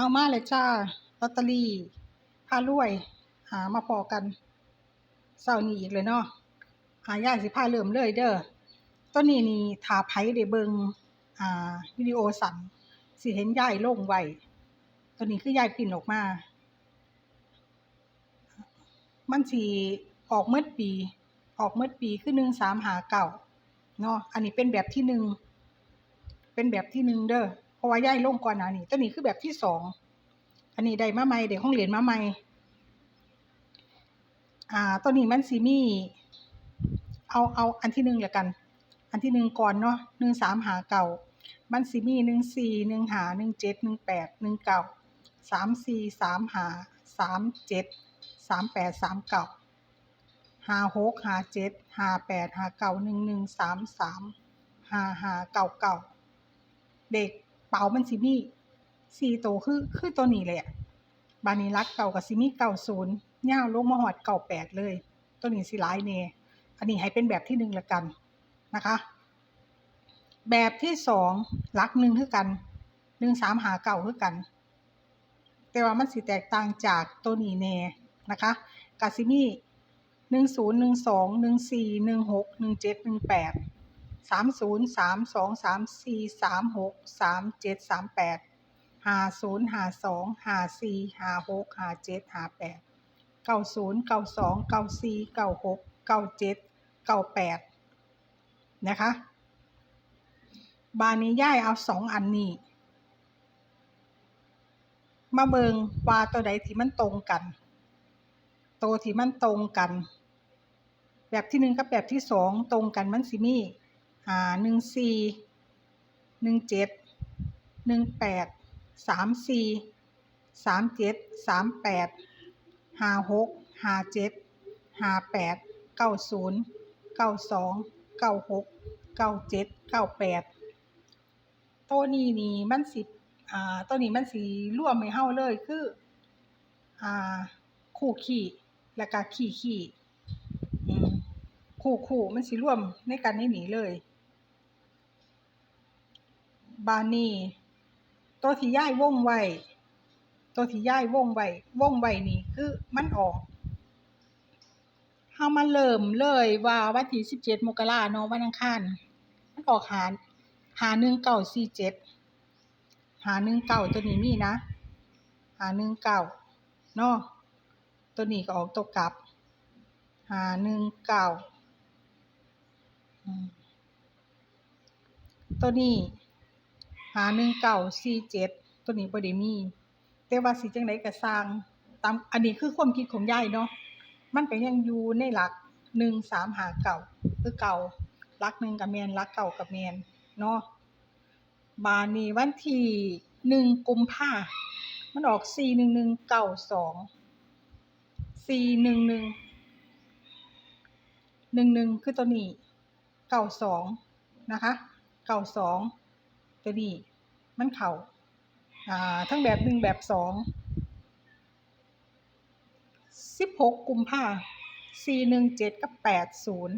เอามาเลยจ้าลอตเตอรี่พารวย หามาพอกันเศร้านี้อีกเลยเนาะหายายสิพาเริ่มเลยเด้อต้นนี้นี่ถาไผได้เบิงอ่าวิดีโอสั่นสิเห็นยายลงไว้ตัวนี้คือยายปิ่นออกมา มันสิออกเมื่อปี ออกเมื่อปีคือหนึ่งสามหาเก่าเนาะอันนี้เป็นแบบที่หนึ่งเป็นแบบที่หนึ่งเด้อ ราะว่าย่ายลงก่อนหน้านี้ตัวนี้คือแบบที่สองอันนี้ได้มาใหม่เด็กห้องเรียนมาใหม่อ่าตัวนี้มันสีมี่เอาเอาอันที่หนึ่งละกัน อันที่หนึ่งก่อนเนาะหนึ่งสามหาเก่า มันสีมี่หนึ่งสี่หนึ่งหาหนึ่งเจ็ดหนึ่งแปดหนึ่งเก่าสามสี่สามหาสามเจ็ดสามแปดสามเก่าหาหกหาเจ็ดหาแปดหาเก่าหนึ่งหนึ่งสามสามหาหาเก่าเก่าเด็ก เป๋ามันสิมีสี่โตวคือคือตัวนี้แหละบานี้รักเก่ากับสิมีเก่าศูนย์ย่าลงมาหอดเก่าแปดเลย ตัวนี้สิร้ายเนอันนี้ให้เป็นแบบที่หนึ่งละกันนะคะ แบบที่สองรักหนึ่งคือกันหนึ่งสามหาเก่าคือกัน แต่ว่ามันสิแตกต่างจากตัวนี้แน่นะคะกาซิมีหนึ่งศูนย์หนึ่งสองหนึ่งสี่หนึ่งหกหนึ่งเจ็ดหนึ่งแปด สามศูนย์สามสองสามสี่สามหกสามเจ็ดสามแปดห้าศูนย์ห้าสองห้าสี่ห้าหกห้าเจ็ดห้าแปดเก้าศูนย์เก้าสองเก้าสี่เก้าหกเก้าเจ็ดเก้าแปดนะคะ บานนี้ย่ายเอาสองอันนี้ มาเบิงว่าตัวใดที่มันตรงกันตัวที่มันตรงกัน แบบที่หนึ่งกับแบบที่สองตรงกันมันสิมี่าหนึ่งสี่หนึ่งเจ็ดหนึ่งแปดสามสี่สามเจ็ดสามแปดห้าหกห้าเจ็ดห้าแปดเก้าศูนย์เก้าสองเก้าหกเก้าเจ็ดเก้าแปดตัวนี้นี่มันสิอ่าตัวนี้มันสีร่วมให้เฮาเลยคืออ่าคู่ขี่แล้วก็ขี่ขี่คู่คู่มันสิร่วมในกันในนี้เลย บานีตัวที่ย้ายวงไว้ตัวที่ย้ายวงไว้วงไว้นี่คือมันออกเฮามาเริ่มเลยว่าวันที่สิบเจ็ดมกราเนาะวันอังคารมันออกหาหาหนึ่งเก้าสี่เจ็ดหาหนึ่งเก้าตัวนี้มีนะ หาหนึ่งเก้าเนาะตัวนี้ก็ออกตัวกลับ หาหนึ่งเก้าตัวนี้าหนึ่งเก้าสี่เจ็ดตัวนี้บ่ได้มี แต่ว่าสิจังไดก็สร้างตามอันนี้คือความคิดของยายเนาะมันก็ยังอยู่ในหลักหนึ่งสามหาเก่าคือเก่าหลักหนึ่งกับแมนหลักเก่ากับแมนเนาะบานนี้วันที่หนึ่งกุมภามันออกสี่หนึ่งหนึ่งเก้าสองสี่หนึ่งหนึ่งหนึ่งหนึ่งคือตัวนี้เก้าสองนะคะเก้าสอง ตัวนี้ มันเข่าอ่าทั้งแบบหนึ่งแบบสองสิบหกกุมภาสี่หนึ่งเจ็ดกับแปดศูนย์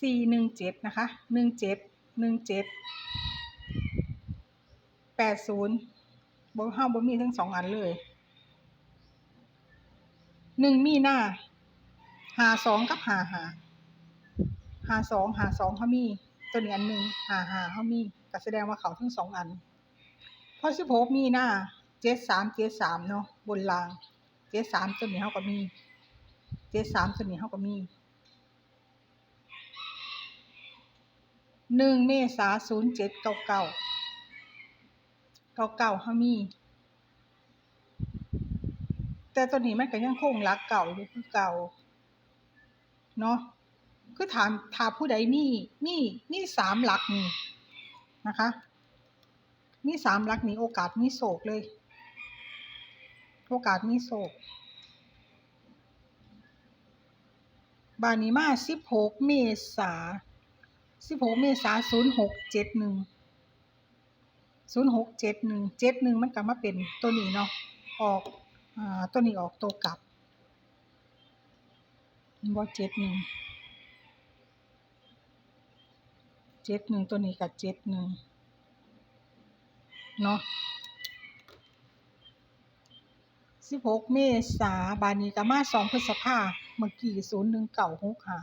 สี่หนึ่งเจ็ดนะคะหนึ่งเจ็ดหนึ่งเจ็ดแปดศูนย์บ่ห้าบ่มีทั้งสองอันเลยหนึ่งมีหน้าหาสองกับหาหาหาสองหาสองเขามี ตัวนี้อันหนึ่งหาหาเขามีก็แสดงว่าเขาทั้งสองอันเพราะสิบหกมีหน้าเจ็ดสามเจ็ดสามเนาะบนรางเจ็ดสามตัวนี้เขาก็มีเจ็ดสามตัวนี้เขาก็มีหนึ่งเมษาศูนย์เจ็ดเก้าเก้าเก้าเก้าเขามี แต่ตัวนี้มันก็ยังคงรักเก่าอยู่คือเก่าเนาะ คือถามถามผู้ใดมีมีมีสามหลักนี่นะคะ มีสามหลักนี่โอกาสมีโศกเลย โอกาสมีโศก บานิมาสิบหกเมษาสิบหกเมษาศูนย์หกเจ็ดหนึ่งศูนย์หกเจ็ดหนึ่งเจ็ดหนึ่งมันก็มาเป็นตัวนี้เนาะออกอ่าตัวนี้ออกตัวกลับบ่เจ็ดหนึ่ง เจ็ดหนึ่งตัวนี้กับเจ็ดหนึ่งเนาะสิบหกเมษาบานี้ก็มาสองพฤษภาเมื่อกี้ศูนย์หนึ่งเก่าหกหา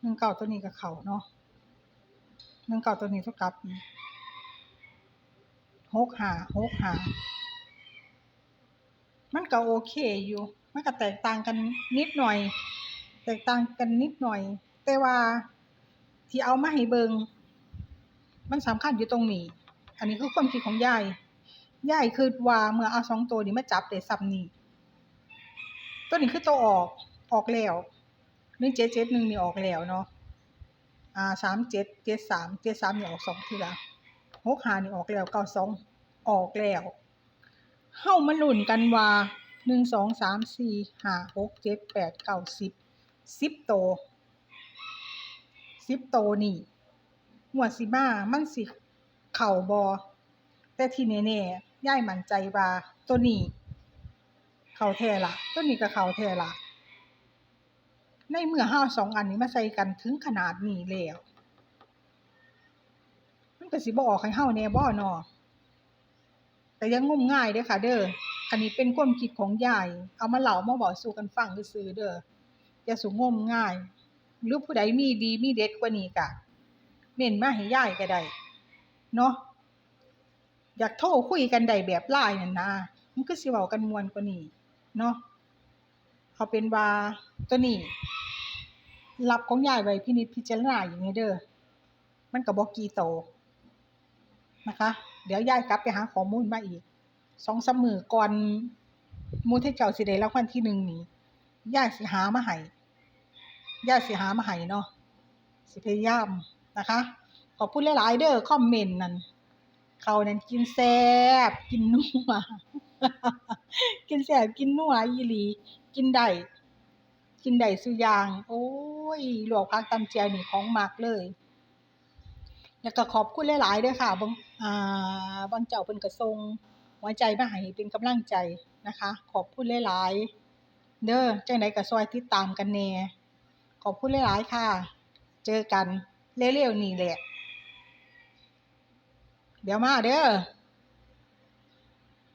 หนึ่งเก่าตัวนี้กับเขาเนาะหนึ่งเก่าตัวนี้เท่ากับหกหาหกหามันก็โอเคอยู่ มันก็แตกต่างกันนิดหน่อย แตกต่างกันนิดหน่อย แต่ว่า ที่เอามาให้เบิงมันสำคัญอยู่ตรงนี้ อันนี้คือความคิดของยาย ยายคือว่าเมื่อเอาสองตัวนี้มาจับได้ซ้ำนี่ตัวนี้คือตัวออก ออกแล้วหนึ่งเจ็ดเจ็ดหนึ่งนี่ออกแล้วเนาะ อ่าสามเจ็ดเจ็ดสามเจ็ดสามนี่ออกสองทีละหกหานี่ออกแล้วเก้าสองออกแล้วเฮ้ามาลุ้นกันว่าหนึ่งสองสามสี่ห้าหกเจ็ดแปดเก้าสิบสิบโตว สิบโตนี่หัวดสิมามันสิเข่าบอแต่ที่แน่ๆย่ายมั่นใจว่าตัวนี้ เข่าแท้ละตัวนี้ก็เข่าแท้ละในเมื่อห้าสองอันนี้มาใส่กันถึงขนาดนี้แล้วมันก็สิบออกให้เฮาแน่บ่เนาะแต่ยังงมง่ายเด้อค่ะ เด้อ อันนี้เป็นความคิดของยาย เอามาเล่ามาบอกสู่กันฟังซื่อเด้ออย่าสุงมง่าย หรือผู้ใดมีดีมีเด็ดกว่านี้ก็เม่นมาให้ย่ายก็ได้เนาะอยากโทรคุยกันได้แบบไลน์นั่นนะมันก็สิเว้ากันมวนกว่านี้เนาะเอาเป็นว่าตัวนี้รับของยายไว้พินิจพิจารณาอย่างนี้เด้อมันก็บ่กี่โตนะคะ เดี๋ยวยายกลับไปหาข้อมูลมาอีกสองสามมือก่อนมู่ที่เจ้าสิได้รางวัลที่หนึ่งนี้ยายสิหามาให้ ยาสิหามาให้เนาะสิพยายามนะคะขอบคุณหลายๆเด้อคอมเมนต์นั่นเขานั่นกินแซ่บกินนัวกินแซ่บกินนัวอีหลี กินได้กินได้ซุยาง โอ้ยหลวกผักตำแจ่วนี่ของมักเลยแล้วก็ขอบคุณหลายๆเด้อค่ะบางอ่าบางเจ้าเพิ่นก็ส่งหัวใจมาให้เป็นกำลังใจนะคะ ขอบคุณหลายๆเด้อจังไดก็ซอยติดตามกันแน่ ขอบคุณหลาย ๆ ค่ะ เจอกันเร็วๆนี่แหละ เดี๋ยวมาเด้อ